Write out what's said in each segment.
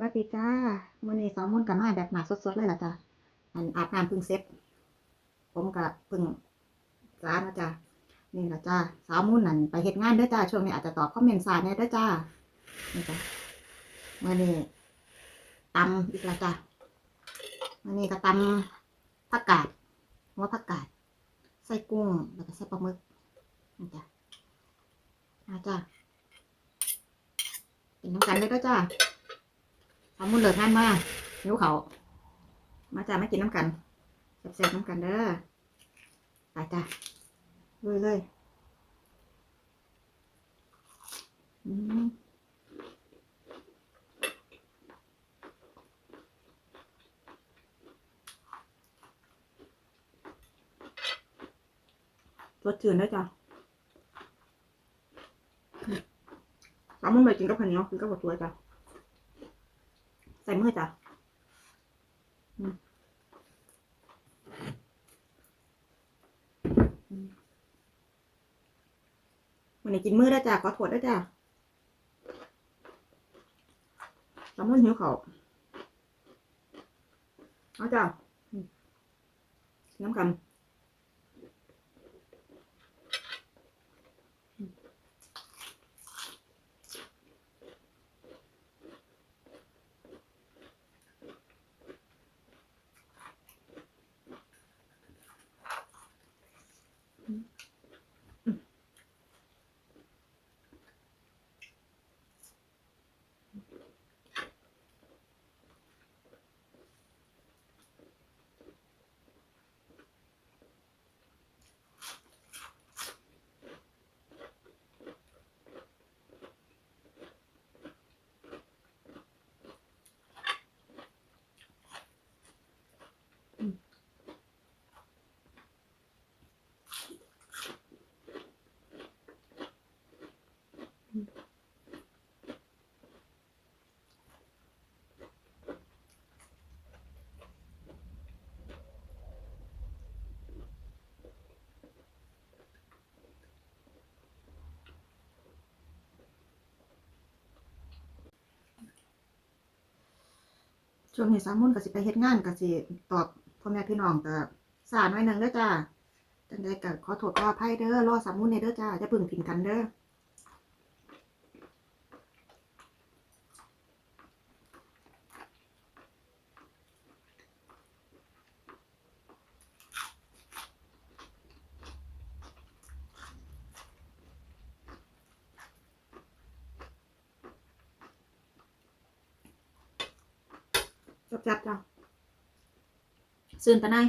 สวัสดีจ้ามื้อนี้สาวมุ่นกับมาแบบหนาสดๆเลยล่ะจ้ะอันอาบน้ำเพึ่งเซ็ตผมกับเพึ่งร้านนะจ้ะนี่ล่ะจ้าสาวมุ่นนั่นไปเฮ็ดงานด้อจ้าช่วงนี้อาจจะตอบคอมเมนต์สายแหน่เด้อจ้านี่จ้ะมื้อนี้ตำอีกแล้วจ้ะมื้อนี้ก็ตำผักกาดหัวผักกาดใส่กุ้งแล้วก็ใส่ปลาหมึกนี่จ้ะมาจ้ะกินน้ำกันเลยเด้อจ้า ทำมุ่นเลิกงานมาหิวเขามาจ้ามากินน้ำกันแซ่บๆน้ำกันเด้อไปจ้าเลยเลยอืมสดชื่นด้อจ้าสามมุนไปกินกับข้าวเนียวกินกับข้าวสวจ้า ส่มือจ้ะอืมอืมวันนี้กินมือได้จ้ะขอโทษได้จ้ะสามมือหิวเขาเอาจ้ะน้ำกันอืม ช่วงนี้สามมุนก็สิไปเฮ็ดงานก็สิตอบพ่อแม่พี่น้องก็สาหน่อยหนึ่งเด้อจ้าจังได้ก็ขอโทษขออภัยเด้อรอสามมุนในเด้อจ้าจะพึ่งถิ่นกันเด้อ จับจับจ้ะซื่นตะไนาย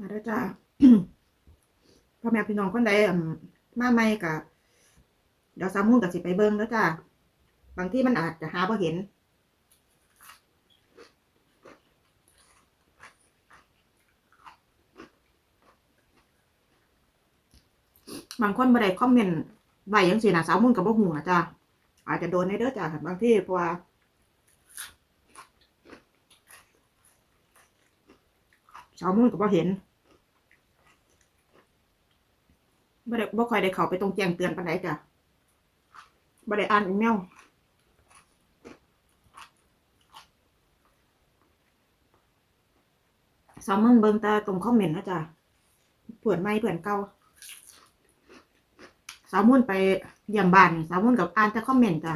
มาเด้อจ้าพ่อแม่พี่น้องคนใดมาใหม่ก็เดี๋ยวสามมุนก็สิไปเบิ่งเด้อจ้าบางที่มันอาจจะหาบ่เห็น บางคนบ่ได้คอมเมนต์ไว้จังซี่นะสาวมุ่นก็บ่ฮู้นะจ้าอาจจะโดนในเด้อจ้าบางที่เพราะว่าสาวมุ่นก็บ่เห็น บ่ได้บ่ค่อยได้เข้าไปตรงแจ้งเตือนปานใดจ้ะบ่ได้อ่านอีเมลสาวมุนเบิ่งตาตรงคอมเมนต์นะจ้ะเผื่อนใหม่เผื่อนเก่าสาวมุนไปเยี่ยมบ้านสาวมุ่นกับอ่านแต่คอมเมนต์จ้ะ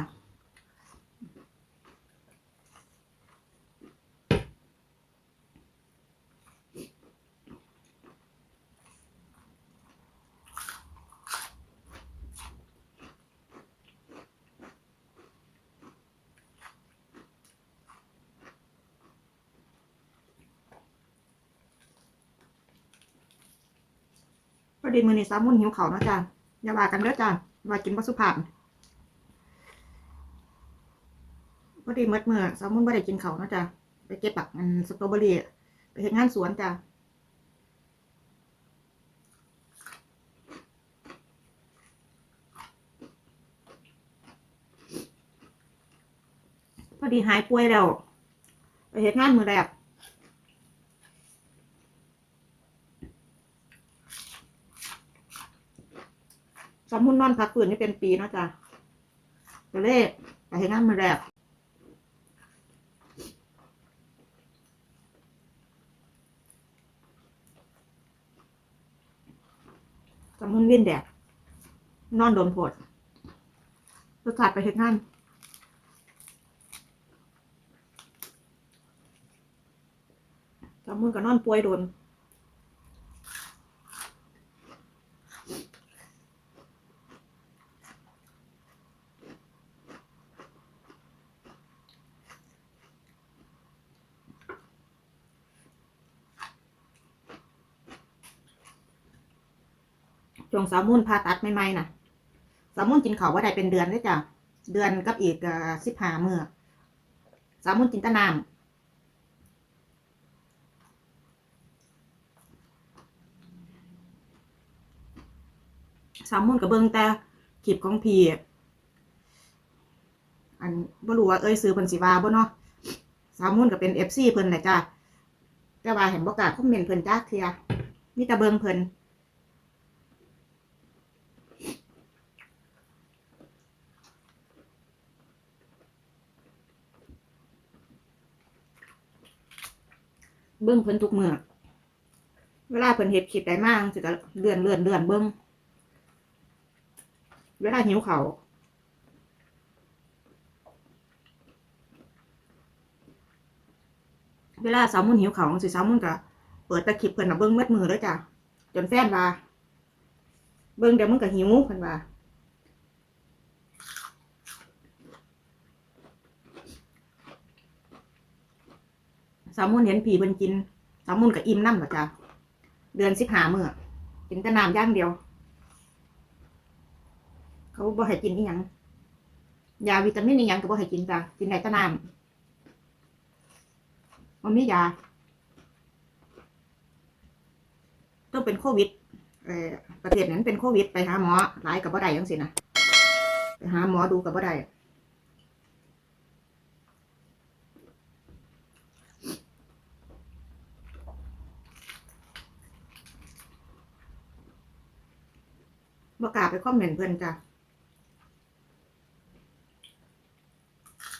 ดีมือนี้สาวมุ่นหิวเขาเนาะจ้ะอย่าว่ากันเด้อจ้ะว่ากินบ่สุภาพพอดีเมื่อเมื่อสาวมุ่นบ่ได้กินเขาเนาะจ้ะไปเก็บปักมันสตรอเบอรี่ไปเฮ็ดงานสวนจ้ะพอดีหายป่วยแล้วไปเฮ็ดงานมือแรก สมมุนนอนพักฟื้นนี่เป็นปีเนาะจ้ะก็เลยไปเฮ็ดงานมือแรกสมมุนเวียนแดด นอนโดนโพดรสชาติไปเฮ็ดงานสมมุนก็นอนป่วยโดน ช่วงสาวมุ่นผ่าตัดใหม่ๆน่ะสาวมุ่นกินเขาว่าได้เป็นเดือนเลยจ้ะเดือนกับอีกสิบห้าเมื้อสาวมุ่นกินตะน้ำสาวมุ่นกับเบิงแต่คลิปของพีอันบ่รู้ว่าเอ้ยซื้อเพิ่นสิว่าบ่เนาะสาวมุ่นก็เป็น FC เพิ่นแหละจ้ะแต่ว่าเห็นบ่กล้าคอมเมนต์เพิ่นจักเทื่อมีแต่เบิงเพิ่น เบิ้งเพิ่นทุกเมื่อเวลาเพิ่นเฮ็ดคลิปได้มากสิก็เลื่อนเลื่อนเลื่อนเบิ้งเวลาหิวเขาเวลาสาวมุนหิวเขาสิสาวมุนก็เปิดตะคลิปเพิ่นน่ะเบิ้งเม็ดมือเลยจ้ะจนแฟนว่าเบิ้งเดี๋ยวมึงก็หิวเพิ่นว่า สาวมุนเห็นผีเพิ่นกินสาวมุนกับอิ่มน้ำหรอจ้ะเดือนสิบหาเมื้อกินแต่น้ำย่างเดียว เขาบ่ให้กินอีหยังยาวิตามินอีหยังก็บ่ให้กินจ้ะกินได้แต่น้ำมันมียาต้องเป็นโควิดเออประเทศนั้นเป็นโควิดไปหาหมอหลายกับบ่ได้ยังสินะไปหาหมอดูกับบ่ได้ บ่กล้าไปคอมเมนต์เพิ่นจ้ะ